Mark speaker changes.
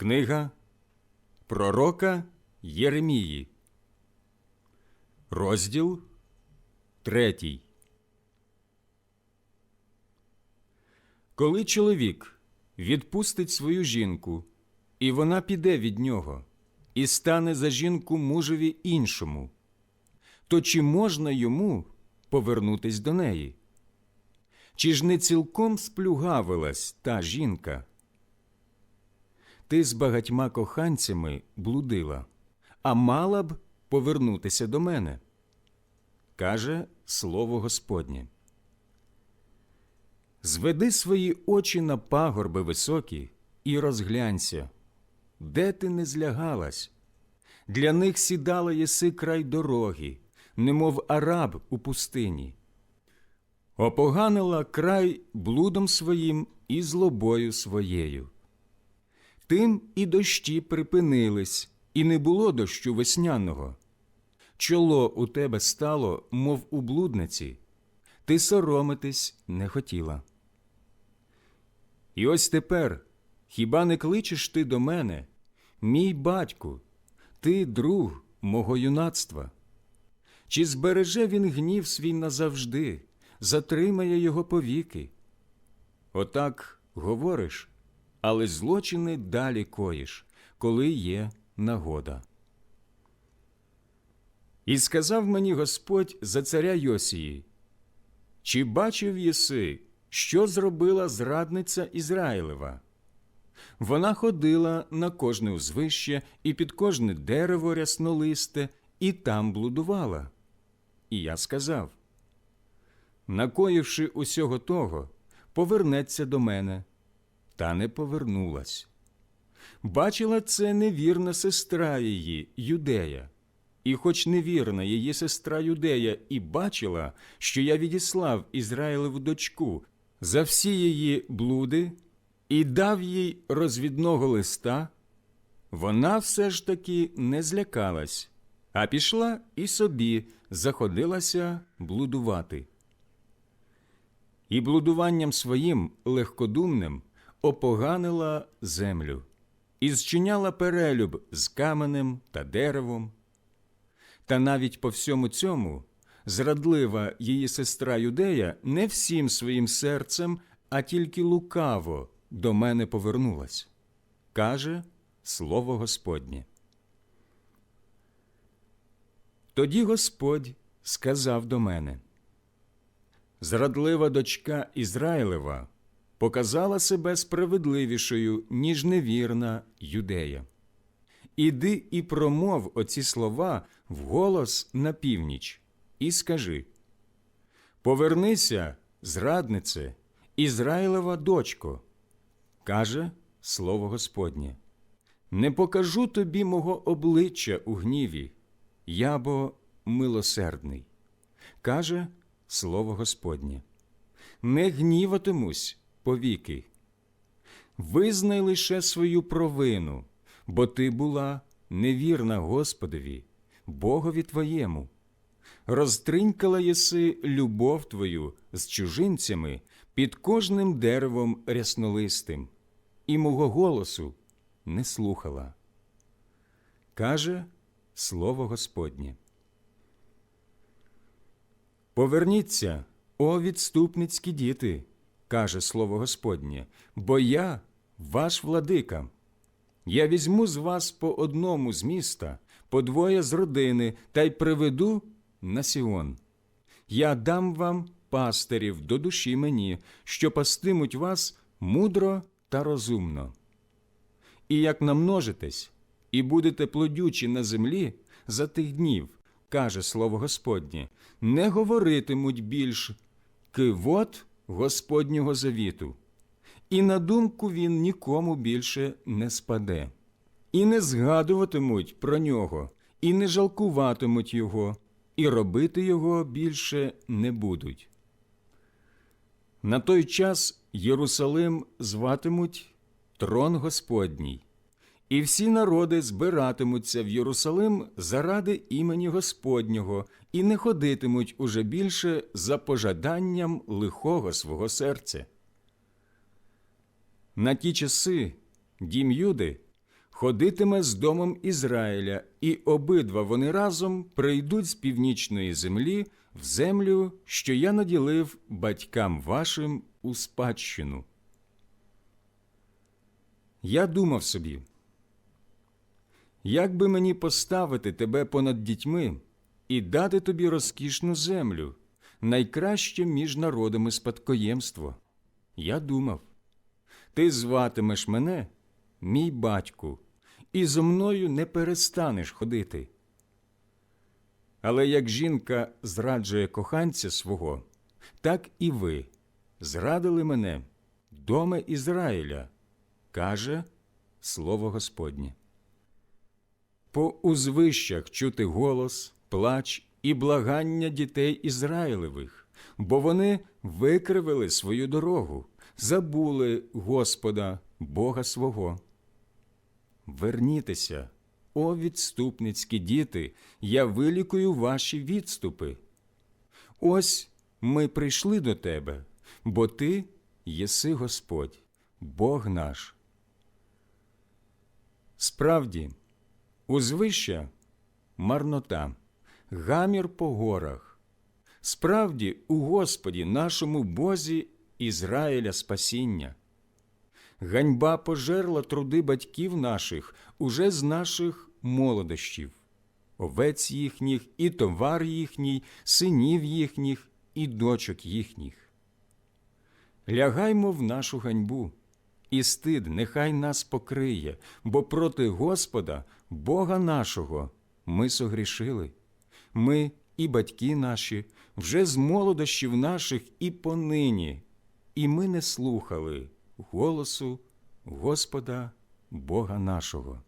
Speaker 1: Книга Пророка Єремії, розділ третій. Коли чоловік відпустить свою жінку, і вона піде від нього, і стане за жінку мужеві іншому, то чи можна йому повернутись до неї? Чи ж не цілком сплюгавилась та жінка? Ти з багатьма коханцями блудила, а мала б повернутися до мене. Каже слово Господнє. Зведи свої очі на пагорби високі і розглянься, де ти не злягалась. Для них сідала єси край дороги, немов араб у пустині. Опоганила край блудом своїм і злобою своєю. Тим і дощі припинились, і не було дощу весняного. Чоло у тебе стало, мов у блудниці, ти соромитись не хотіла. І ось тепер хіба не кличеш ти до мене, мій батьку, ти друг мого юнацтва? Чи збереже він гнів свій назавжди, затримає його повіки? Отак говориш, але злочини далі коїш, коли є нагода. І сказав мені Господь за царя Йосії, чи бачив єси, що зробила зрадниця Ізраїлева? Вона ходила на кожне узвище і під кожне дерево ряснолисте, і там блудувала. І я сказав, накоївши усього того, повернеться до мене, та не повернулась. Бачила це невірна сестра її, Юдея. І, хоч невірна її сестра Юдея і бачила, що я відіслав Ізраїлеву дочку за всі її блуди і дав їй розвідного листа, вона все ж таки не злякалась, а пішла і собі заходилася блудувати. І блудуванням своїм легкодумним опоганила землю і зчиняла перелюб з каменем та деревом. Та навіть по всьому цьому зрадлива її сестра Юдея не всім своїм серцем, а тільки лукаво до мене повернулась, каже слово Господнє. Тоді Господь сказав до мене Зрадлива дочка Ізраїлева показала себе справедливішою, ніж невірна юдея. Іди і промов оці слова вголос на північ, і скажи Повернися, зраднице, Ізраїлева дочко, каже слово Господнє. Не покажу тобі мого обличчя у гніві, я бо милосердний, каже слово Господнє. Не гніватимусь повіки. Визнай лише свою провину, бо ти була невірна Господові, Богові твоєму. Розтринькала єси любов твою з чужинцями під кожним деревом ряснолистим, і мого голосу не слухала. Каже слово Господнє. Поверніться, о відступницькі діти, каже слово Господнє, бо я ваш владика. Я візьму з вас по одному з міста, по двоє з родини, та й приведу на Сіон. Я дам вам пастирів до душі мені, що пастимуть вас мудро та розумно. І як намножитесь, і будете плодючі на землі за тих днів, каже слово Господнє, не говоритимуть більш кивот Господнього завіту, і на думку він нікому більше не спаде, і не згадуватимуть про нього, і не жалкуватимуть його, і робити його більше не будуть. На той час Єрусалим зватимуть трон Господній, і всі народи збиратимуться в Єрусалим заради імені Господнього і не ходитимуть уже більше за пожаданням лихого свого серця. На ті часи дім Юди ходитиме з домом Ізраїля, і обидва вони разом прийдуть з північної землі в землю, що я наділив батькам вашим у спадщину. Я думав собі, як би мені поставити тебе понад дітьми і дати тобі розкішну землю, найкраще між народами спадкоємство. Я думав, ти зватимеш мене, мій батьку, і зо мною не перестанеш ходити. Але як жінка зраджує коханця свого, так і ви зрадили мене, доме Ізраїля, каже слово Господнє. По узвищах чути голос, плач і благання дітей Ізраїлевих, бо вони викривили свою дорогу, забули Господа, Бога свого. Вернітеся, о відступницькі діти, я вилікую ваші відступи. Ось ми прийшли до тебе, бо ти єси Господь, Бог наш. Справді, узвища марнота, гамір по горах. Справді, у Господі нашому Бозі Ізраїля спасіння. Ганьба пожерла труди батьків наших уже з наших молодощів, овець їхніх, і товар їхній, синів їхніх, і дочок їхніх. Лягаймо в нашу ганьбу, і стид нехай нас покриє, бо проти Господа, Бога нашого, ми согрішили. Ми і батьки наші, вже з молодощів наших і понині, і ми не слухали голосу Господа Бога нашого.